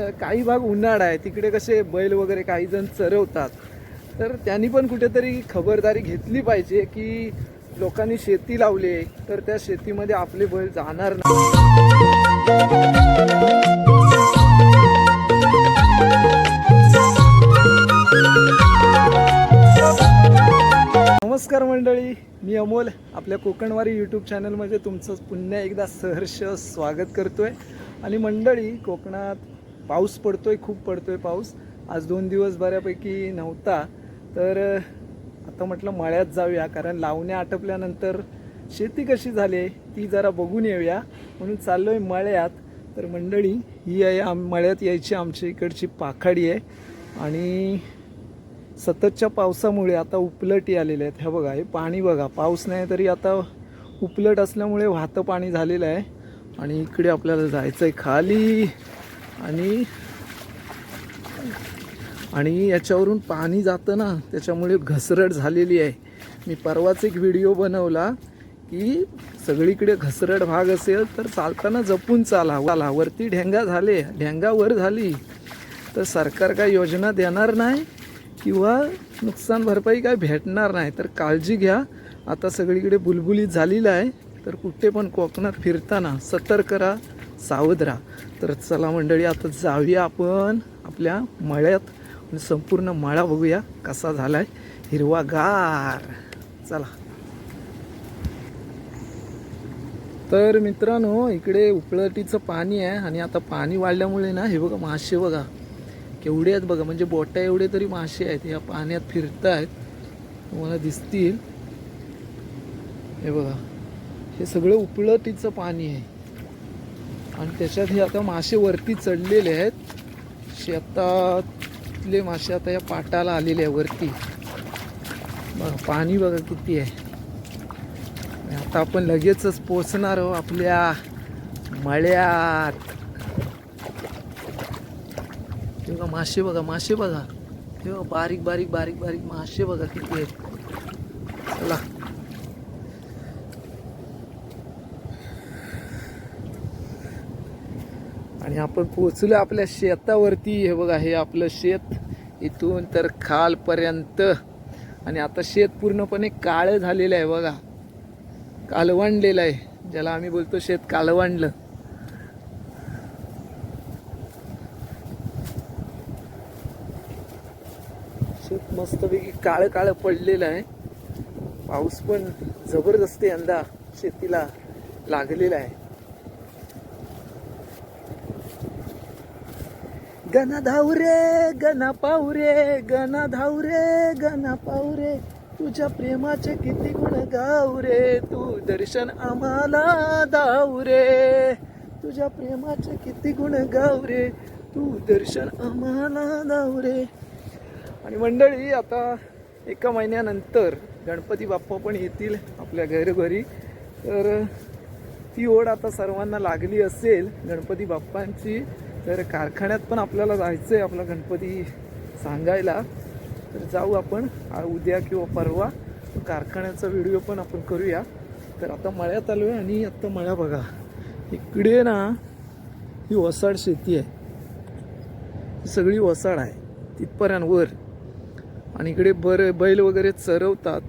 काही भाग उन्हाळा आहे तिकडे कसे बैल वगैरे काही जण चरवतात. तर त्यांनी पण कुठेतरी खबरदारी घेतली पाहिजे की लोकांनी शेती लावली आहे तर त्या शेतीमध्ये आपले बैल जाणार नाही. नमस्कार मंडळी मी अमोल. आपल्या कोकणवारी यूट्यूब चॅनलमध्ये तुमचं पुन्हा एकदा सहर्ष स्वागत करतोय. आणि मंडळी कोकणात पाऊस पडतोय खूप पडतोय पाऊस. आज दोन दिवस बऱ्यापैकी नव्हता. तर आता म्हटलं मळ्यात जाऊया कारण लावण्या आटपल्यानंतर शेती कशी झाली आहे ती जरा बघून येऊया. म्हणून चाललोय मळ्यात. तर मंडळी ही आहे आम मळ्यात यायची आमच्या इकडची पाखाडी आहे. आणि सततच्या पावसामुळे आता उपलटी आलेले आहेत. हे बघा हे पाणी बघा पाऊस नाही तरी आता उपलट असल्यामुळे वाहतं पाणी झालेलं आहे. आणि इकडे आपल्याला जायचं आहे खाली. आणि आणि याच्यावरून पाणी जातं ना त्याच्यामुळे घसरट झालेली आहे. मी परवाच एक व्हिडिओ बनवला की सगळीकडे घसरट भाग असेल तर चालताना जपून चाला. चाला. वरती ढेंगा झाले. ढेंगा वर झाली. तर सरकार काय योजना देणार नाही किंवा नुकसान भरपाई काय भेटणार नाही? तर काळजी घ्या. आता सगळीकडे बुलबुलीत झालेलं आहे. तर कुठे पण कोकणात फिरताना सतर्क राहा. सावध राहा. तर चला मंडळी आता जाऊया आपण आपल्या मळ्यात. म्हणजे संपूर्ण मळा बघूया कसा झाला आहे हिरवागार. चला. तर मित्रांनो इकडे उपळटीचं पाणी आहे आणि आता पाणी वाढल्यामुळे ना हे बघा मासे बघा. केवढे आहेत बघा. म्हणजे बोटा एवढे तरी मासे आहेत. या पाण्यात फिरत आहेत तुम्हाला दिसतील. हे बघा. हे सगळं उपळटीचं पाणी आहे. आणि त्याच्यात हे आता मासे वरती चढलेले आहेत. शेतातले मासे आता या पाटाला आलेले आहे वरती. बघा पाणी बघा किती आहे. आता आपण लगेचच पोचणार आहोत आपल्या मळ्यात. हे बघा मासे बघा मासे बघा. हे बारीक बारीक बारीक बारीक मासे बघा किती आहेत. चला. आणि आपण पोचलो आपल्या शेतावरती. हे बघा हे आपलं शेत इथून तर खालपर्यंत. आणि आता शेत पूर्णपणे काळं झालेलं आहे बघा. कालवांडलेलं आहे. ज्याला आम्ही बोलतो शेत कालवांडलं. शेत मस्तपैकी काळं काळं पडलेलं आहे. पाऊस पण जबरदस्त यंदा शेतीला लागलेला आहे. गना धावरे गना पावरे गना धावरे गना पावरे तुझ्या प्रेमाचे किती गुण गावरे तू दर्शन आम्हाला दावरे. तुझ्या प्रेमाचे किती गुण गावरे तू दर्शन आम्हाला दावरे. आणि मंडळी आता एका महिन्यानंतर गणपती बाप्पा पण येतील आपल्या घरोघरी. तर ती ओढ आता सर्वांना लागली असेल गणपती बाप्पांची. तर कारखान्यात पण आपल्याला जायचं आहे आपला गणपती सांगायला. तर जाऊ आपण उद्या किंवा परवा कारखान्याचा व्हिडिओ पण आपण करूया. तर आता मळ्यात आलो आहे आणि आत्ता मळ्या बघा. इकडे ना ही वसाड शेती आहे. सगळी वसाड आहे. तिथपर्यंत वर. आणि इकडे बर बैल वगैरे चरवतात.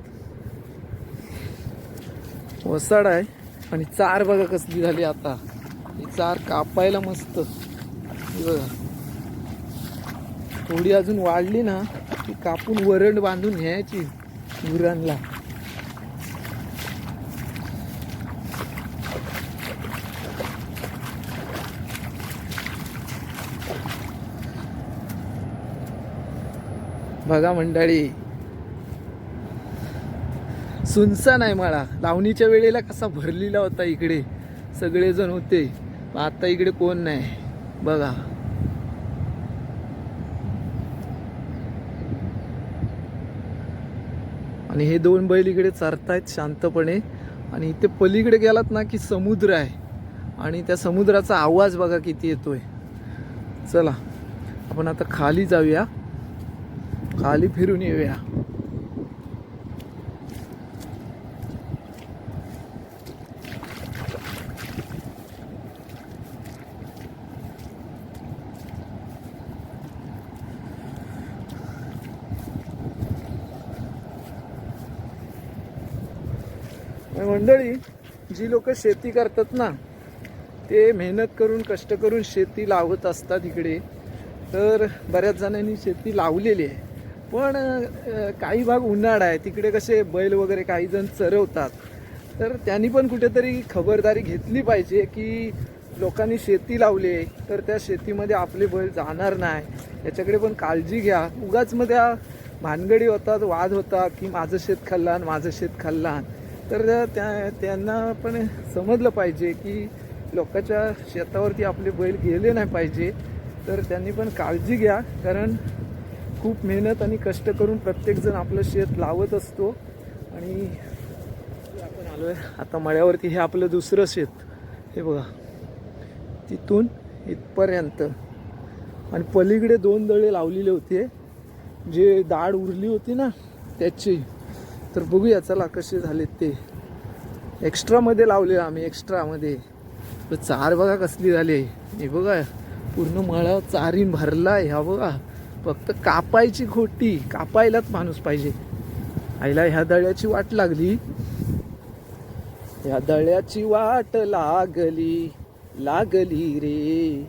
वसाड आहे. आणि चार बघा कसली झाली आता. ही चार कापायला मस्त. थोडी अजून वाढली ना ती कापून वरण बांधून घ्यायची गुरांना. बघा मंडळी. सुनसान आहे मला. लावणीच्या वेळेला कसा भरलेला होता इकडे. सगळेजण होते. आता इकडे कोण नाही. बघा. आणि हे दोन बैल इकडे चरतायत शांतपणे. आणि इथे पलीकडे गेलात ना की समुद्र आहे. आणि त्या समुद्राचा आवाज बघा किती येतोय. चला आपण आता खाली जाऊया. खाली फिरून येऊया आणि मंडळी जी लोक शेती करतात ना ते मेहनत करून कष्ट करून शेती लावत असतात इकडे. तर बऱ्याच जणांनी शेती लावलेली आहे. पण काही भाग उन्हाळा आहे. तिकडे कसे बैल वगैरे काही जण चरवतात. तर त्यांनी पण कुठेतरी खबरदारी घेतली पाहिजे की लोकांनी शेती लावली आहे तर त्या शेतीमध्ये आपले बैल जाणार नाही. याच्याकडे पण काळजी घ्या. उगाच मग त्या भानगडी होतात वाद होता की माझं शेत खाल्लान माझं शेत खाल्लान तर त्या त्यांना पण समजलं पाहिजे की लोकांच्या शेतावरती आपले बैल गेले नाही पाहिजे. तर त्यांनी पण काळजी घ्या कारण खूप मेहनत आणि कष्ट करून प्रत्येकजण आपलं शेत लावत असतो. आणि आपण आलो आहे आता मळ्यावरती हे आपलं दुसरं शेत. हे बघा तिथून इथपर्यंत. आणि पलीकडे दोन दळे लावलेले होते. जे दाढ उरली होती ना त्याची. तर बघूया चला कसे झालेत ते. एक्स्ट्रामध्ये लावले आम्ही एक्स्ट्रामध्ये तर चार बघा कसली झाली हे बघा पूर्ण मळा चारीन भरला ह्या बघा. फक्त कापायची खोटी कापायलाच माणूस पाहिजे. आईला ह्या दळ्याची वाट लागली. ह्या दळ्याची वाट लागली लागली रे.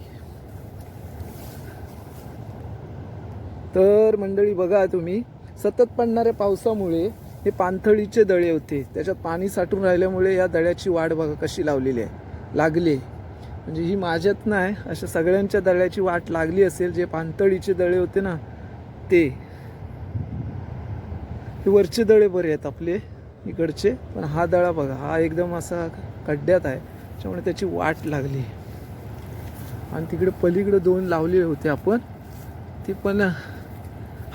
तर मंडळी बघा तुम्ही सतत पडणाऱ्या पावसामुळे हे पाणथळीचे दळे होते. त्याच्यात पाणी साठून राहिल्यामुळे या दळ्याची वाट बघा कशी लावलेली आहे. लागली म्हणजे ही माझ्यात नाही अशा सगळ्यांच्या दळ्याची वाट लागली असेल जे पाणथळीचे दळे होते ना ते. हे वरचे दळे बरे आहेत आपले इकडचे पण हा दळा बघा हा एकदम असा खड्ड्यात आहे त्याच्यामुळे त्याची वाट लागली. आणि तिकडे पलीकडे दोन लावले होते आपण ते पण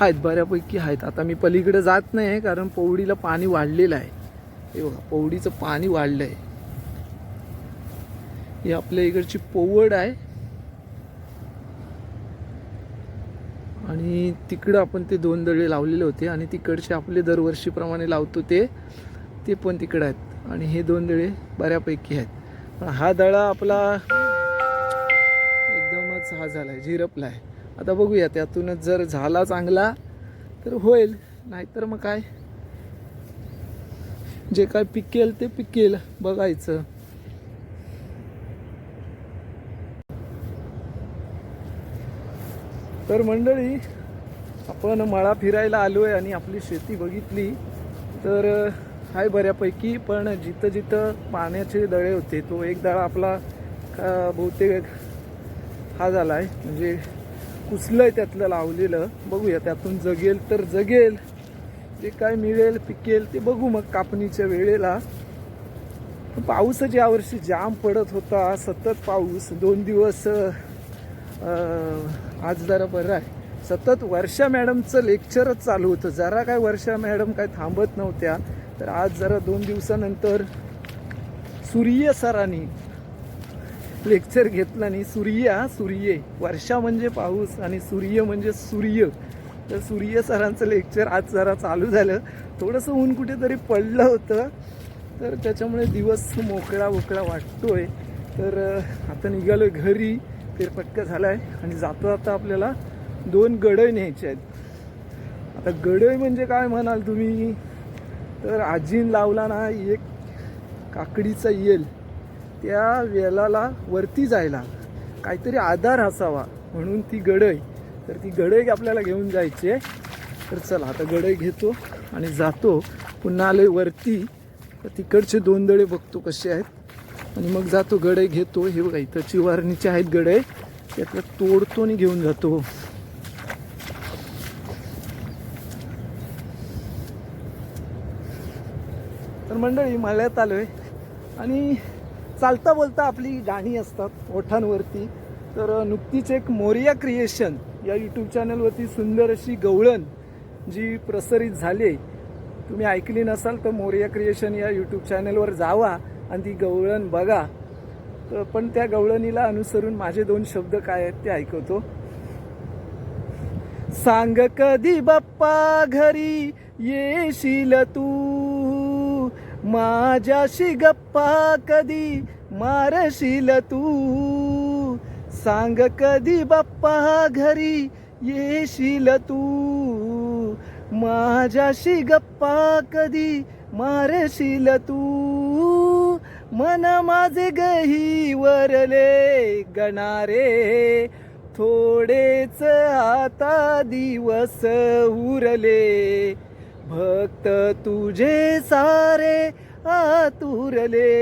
आहेत बऱ्यापैकी आहेत. आता मी पलीकडे जात नाही कारण पौडीला पाणी वाढलेलं आहे. हे बघा पौडीचं पाणी वाढलं आहे ही आपल्या इकडची पोवड आहे. आणि तिकडं आपण ते दोन दळे लावलेले होते आणि तिकडचे आपले दरवर्षीप्रमाणे लावतो ते ते पण तिकडं आहेत. आणि हे दोन दळे बऱ्यापैकी आहेत. पण हा दळा आपला एकदमच हा झालाय झिरपला आहे आता बघूया त्यातूनच जर झाला चांगला तर होईल. नाहीतर मग काय? जे काय पिकेल ते पिकेल बघायचं. तर मंडळी आपण मळा फिरायला आलो आहे आणि आपली शेती बघितली. तर आहे बऱ्यापैकी पण जिथं जिथं पाण्याचे दळे होते तो एक दळा आपला बहुतेक हा झाला आहे म्हणजे कुसलंय त्यातलं लावलेलं. बघूया त्यातून जगेल तर जगेल. जे काय मिळेल पिकेल ते बघू मग कापणीच्या वेळेला. पाऊसच यावर्षी जाम पडत होता सतत पाऊस दोन दिवस आज जरा बरं आहे. सतत वर्षा मॅडमचं लेक्चरच चालू होतं. जरा काय वर्षा मॅडम काय थांबत नव्हत्या तर आज जरा दोन दिवसानंतर सूर्य सरांनी लेक्चर घेतला नाही सूर्य हा, सूर्य. वर्षा म्हणजे पाऊस आणि सूर्य म्हणजे सूर्य. तर सूर्य सरांचं लेक्चर आज जरा चालू झालं. थोडंसं ऊन कुठेतरी पडलं होतं. तर त्याच्यामुळे दिवस मोकळा मोकळा वाटतोय. तर आता निघालोय घरी. फेरफटका झालाय आणि जातो आता आपल्याला दोन गडय न्यायचे आहेत. आता गडय म्हणजे काय म्हणाल तुम्ही? तर आजीन लावला ना एक काकडीचा येल. त्या वेलाला वरती जायला काहीतरी आधार असावा म्हणून ती गडई. तर ती गडई आपल्याला घेऊन जायची आहे. तर चला आता गडई घेतो आणि जातो. पुन्हा आले वरती. तर तिकडचे दोन दळे बघतो कसे आहेत. आणि मग जातो गडई घेतो. हे बघा इथं चिवारणीचे आहेत गडई. त्यातलं तोडतो आणि घेऊन जातो. तर मंडळी मळ्यात आलोय. आणि चालता बोलता आपली गाणी असतात ओठांवरती. तर नुकतीच एक मोरिया क्रिएशन या यूट्यूब चॅनलवरती सुंदर अशी गवळण जी प्रसारित झाली आहे. तुम्ही ऐकली नसाल तर मोरिया क्रिएशन या यूट्यूब चॅनलवर जावा आणि ती गवळण बघा. तर पण त्या गवळणीला अनुसरून माझे दोन शब्द काय आहेत ते ऐकवतो. सांग कधी बाप्पा घरी येशील तू? माझ्याशी गप्पा कधी मारशील तू. सांग कधी बाप्पा घरी येशील तू. माझ्याशी गप्पा कधी मारशील तू. मन माझे गही वरले गणारे. थोडेच आता दिवस उरले. भक्त तुझे सारे आतुरले.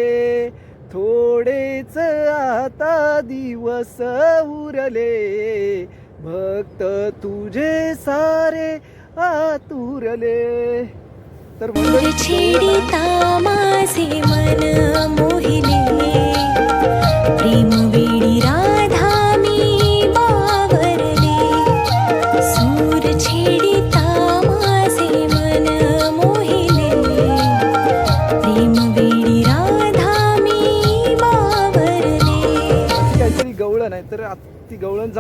थोडेच आता दिवस उरले. भक्त तुझे सारे आतुरले. तर माझे मन मोहिले. प्रेम वेडी राधा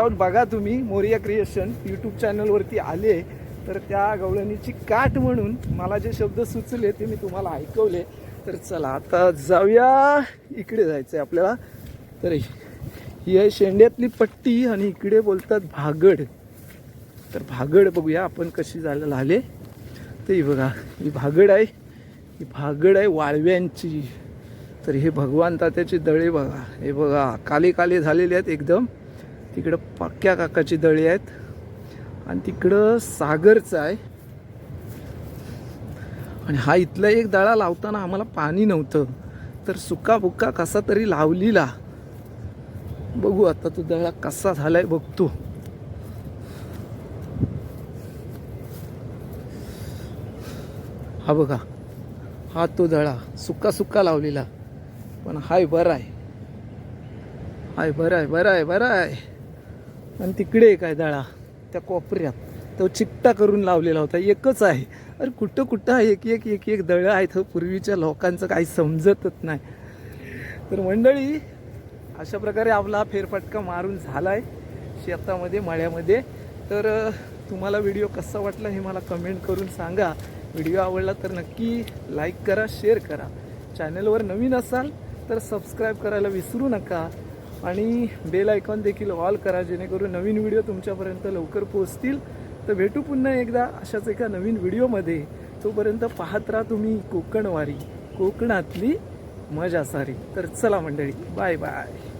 जाऊन बघा तुम्ही. मोरिया क्रिएशन यूट्यूब चॅनलवरती आले. तर त्या गवळणीची काठ म्हणून मला जे शब्द सुचले ते मी तुम्हाला ऐकवले. तर चला आता जाऊया. इकडे जायचं आहे आपल्याला. तर ही आहे शेंड्यातली पट्टी आणि इकडे बोलतात भागड. तर भागड बघूया आपण कशी जायला आले तर ही बघा ही भागड आहे. ही भागड आहे वाळव्यांची. तर हे भगवान तात्याचे दळे बघा. हे बघा काले काले झालेले आहेत एकदम. तिकडं पक्क्या काकाची दळे आहेत. आणि तिकडं सागरचं आहे. आणि हा इथला एक दळा लावताना आम्हाला पाणी नव्हतं. तर सुका बुक्का कसा तरी लावलीला. बघू आता तो दळा कसा झालाय बघतो. हा बघा. हा तो दळा सुका सुक्का लावलेला. पण हाय बरा आहे हाय बरा आहे बरा आहे बरा आहे आणि तिकडे एक आहे दळा त्या कोपऱ्यात. तो चिकटा करून लावलेला होता. एकच आहे. अरे कुठं कुठं एक एक एक एक दळं आहेत. हो, पूर्वीच्या लोकांचं काही समजतच नाही. तर मंडळी अशा प्रकारे आपला फेरफटका मारून झाला आहे शेतामध्ये मळ्यामध्ये. तर तुम्हाला व्हिडिओ कसा वाटला हे मला कमेंट करून सांगा. व्हिडिओ आवडला तर नक्की लाईक करा शेअर करा. चॅनलवर नवीन असाल तर सबस्क्राईब करायला विसरू नका. आणि बेल आयकॉन देखील ऑल करा जेणेकरून नवीन व्हिडिओ तुमच्यापर्यंत लवकर पोहोचतील. तर भेटू पुन्हा एकदा अशाच एका नवीन व्हिडिओमध्ये. तोपर्यंत पाहत राहा तुम्ही कोकणवारी कोकणातली मजा सारी तर चला मंडळी बाय बाय.